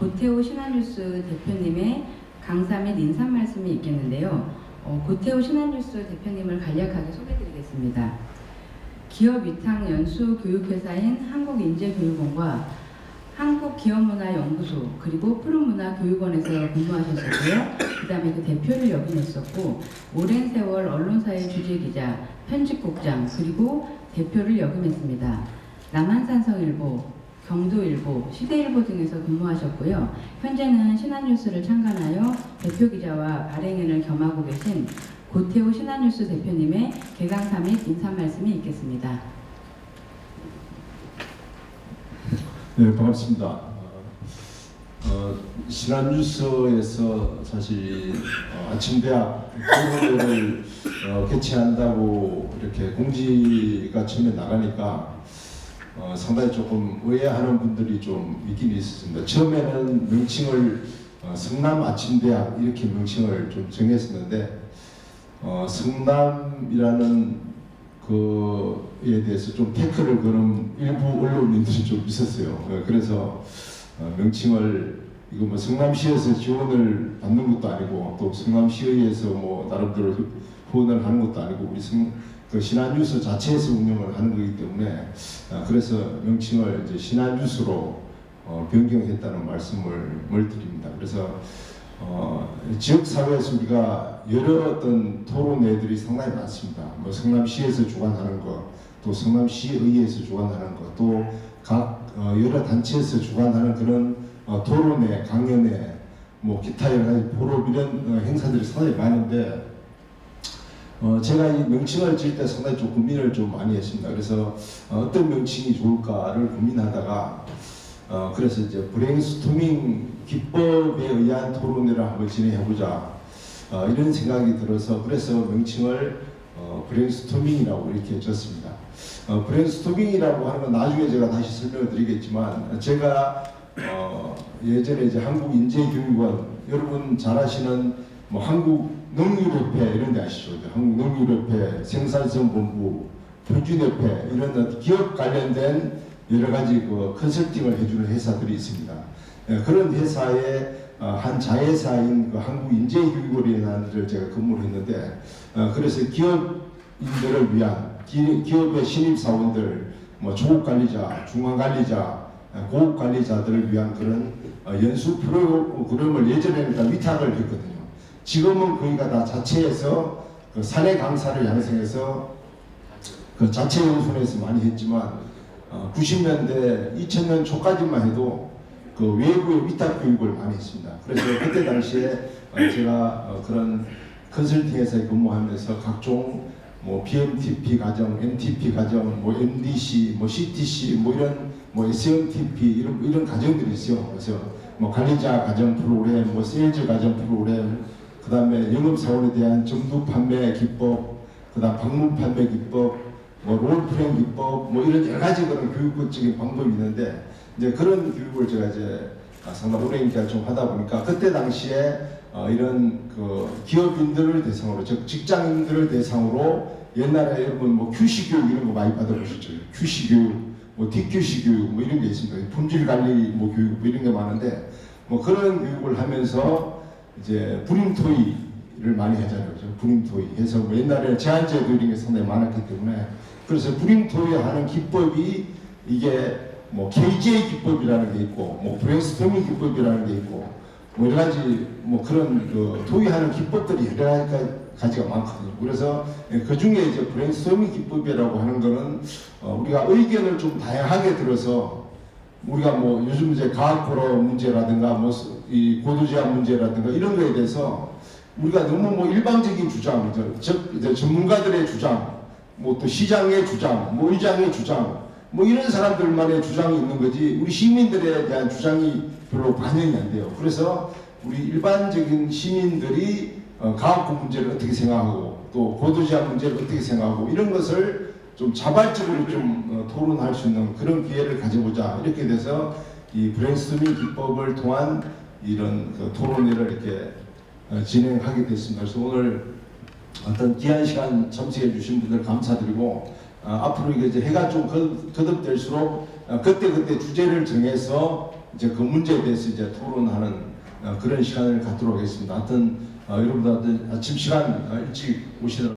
고태호 신한뉴스 대표님의 강사 및 인사 말씀이 있겠는데요. 어, 고태호 신한뉴스 대표님을 간략하게 소개드리겠습니다. 기업 위탁 연수 교육회사인 한국인재교육원과 한국기업문화연구소 그리고 푸른문화교육원에서 근무하셨었고요. 그 다음에 그 대표를 역임했었고 오랜 세월 언론사의 주재기자, 편집국장 그리고 대표를 역임했습니다. 남한산성일보, 경도일보, 시대일보 등에서 근무하셨고요. 현재는 신한뉴스를 창간하여 대표 기자와 발행인을 겸하고 계신 고태호 신한뉴스 대표님의 개강사 및 인사 말씀이 있겠습니다. 네, 반갑습니다. 어, 신한뉴스에서 사실 어, 아침대학 토론회를 어, 개최한다고 이렇게 공지가 처음에 나가니까 어, 상당히 조금 의아해하는 분들이 좀 있긴 있었습니다. 처음에는 명칭을 어, 성남 아침대학 이렇게 명칭을 좀 정했었는데 어, 성남이라는 그에 대해서 좀 태클을 거는 일부 언론인들이 좀 있었어요. 어, 그래서 어, 명칭을 이거 뭐 성남시에서 지원을 받는 것도 아니고 또 성남시의회에서 뭐 나름대로 후원을 하는 것도 아니고 우리 성, 그 신한뉴스 자체에서 운영을 하는 거기 때문에 아, 그래서 명칭을 이제 신한뉴스로 어, 변경했다는 말씀을 뭘 드립니다. 그래서 어, 지역 사회에서 우리가 여러 어떤 토론회들이 상당히 많습니다. 뭐 성남시에서 주관하는 것, 또 성남시의회에서 주관하는 것, 또각 어, 여러 단체에서 주관하는 그런 어, 토론회, 강연회, 뭐 기타 여러 가지 포럼 이런 어, 행사들이 상당히 많은데 어, 제가 이 명칭을 지을 때 상당히 좀 고민을 좀 많이 했습니다. 그래서 어, 어떤 명칭이 좋을까를 고민하다가 어, 그래서 이제 브레인스토밍 기법에 의한 토론회를 한번 진행해보자 어, 이런 생각이 들어서 그래서 명칭을 어, 브레인스토밍이라고 이렇게 졌습니다. 어, 브레인스토밍이라고 하는 건 나중에 제가 다시 설명을 드리겠지만 제가 어, 예전에 이제 한국인재교육원 여러분 잘 아시는 뭐 한국 농유협회 이런 데 아시죠? 한국 농유협회 생산성 본부 표준협회 이런 데 기업 관련된 여러 가지 그 컨설팅을 해주는 회사들이 있습니다. 예, 그런 회사의 어, 한 자회사인 그 한국인재교육원이라는 데를 제가 근무를 했는데 어, 그래서 기업인들을 위한 기, 기업의 신입사원들 뭐 조급관리자, 중앙관리자, 어, 고급관리자들을 위한 그런 어, 연수 프로그램을 예전에는 다 위탁을 했거든요. 지금은 거기가 다 자체에서 그 사내 강사를 양성해서 그 자체 연수에서 많이 했지만 어, 90년대 2000년 초까지만 해도 그 외부의 위탁 교육을 많이 했습니다. 그래서 그때 당시에 어, 제가 어, 그런 컨설팅회사에 근무하면서 각종 뭐 BMTP 과정, NTP 과정, 뭐 MDC, 뭐 CTC, 뭐 이런 뭐 SNTP 이런 이런 과정들이 있어요. 그래서 뭐 관리자 과정 프로그램, 뭐 세일즈 과정 프로그램, 그 다음에 영업사원에 대한 정두 판매 기법, 그 다음 방문 판매 기법, 뭐 롤플레잉 기법, 뭐 이런 여러 가지 그런 교육적인 방법이 있는데 이제 그런 교육을 제가 이제 아, 상당 오랜 기간 좀 하다 보니까 그때 당시에 어, 이런 그 기업인들을 대상으로 즉 직장인들을 대상으로 옛날에 여러분 뭐 QC 교육 이런 거 많이 받아보셨죠? QC 교육, 뭐 DQC 교육 뭐 이런 게 있습니다. 품질 관리 뭐 교육 뭐 이런 게 많은데 뭐 그런 교육을 하면서 이제 불임토이를 많이 하잖아요. 그죠? 불임토이 해서 뭐 옛날에 제한제도 이런 게 상당히 많았기 때문에 그래서 불임토이 하는 기법이 이게 뭐 KJ 기법이라는 게 있고 뭐 브레인스토밍 기법이라는 게 있고 뭐 여러 가지 뭐 그런 그 토의하는 기법들이 여러 가지가 많거든요. 그래서 그 중에 이제 브레인스토밍 기법이라고 하는 거는 어 우리가 의견을 좀 다양하게 들어서 우리가 뭐 요즘 이제 과학고로 문제라든가 뭐 이 고도제한 문제라든가 이런 거에 대해서 우리가 너무 뭐 일방적인 주장, 즉 이제 전문가들의 주장, 뭐 또 시장의 주장, 뭐 의장의 주장, 뭐 이런 사람들만의 주장이 있는 거지 우리 시민들에 대한 주장이 별로 반영이 안 돼요. 그래서 우리 일반적인 시민들이 어, 과학고 문제를 어떻게 생각하고 또 고도제한 문제를 어떻게 생각하고 이런 것을 좀 자발적으로 좀 어, 토론할 수 있는 그런 기회를 가져보자 이렇게 돼서 이 브레인스토밍 기법을 통한 이런 그 토론회를 이렇게 어, 진행하게 됐습니다. 그래서 오늘 어떤 귀한 시간 참석해 주신 분들 감사드리고 어, 앞으로 이제 해가 좀 거- 거듭 될수록 어, 그때 그때 주제를 정해서 이제 그 문제에 대해서 이제 토론하는 어, 그런 시간을 갖도록 하겠습니다. 하여튼 어, 여러분들 아침 시간 어, 일찍 오시는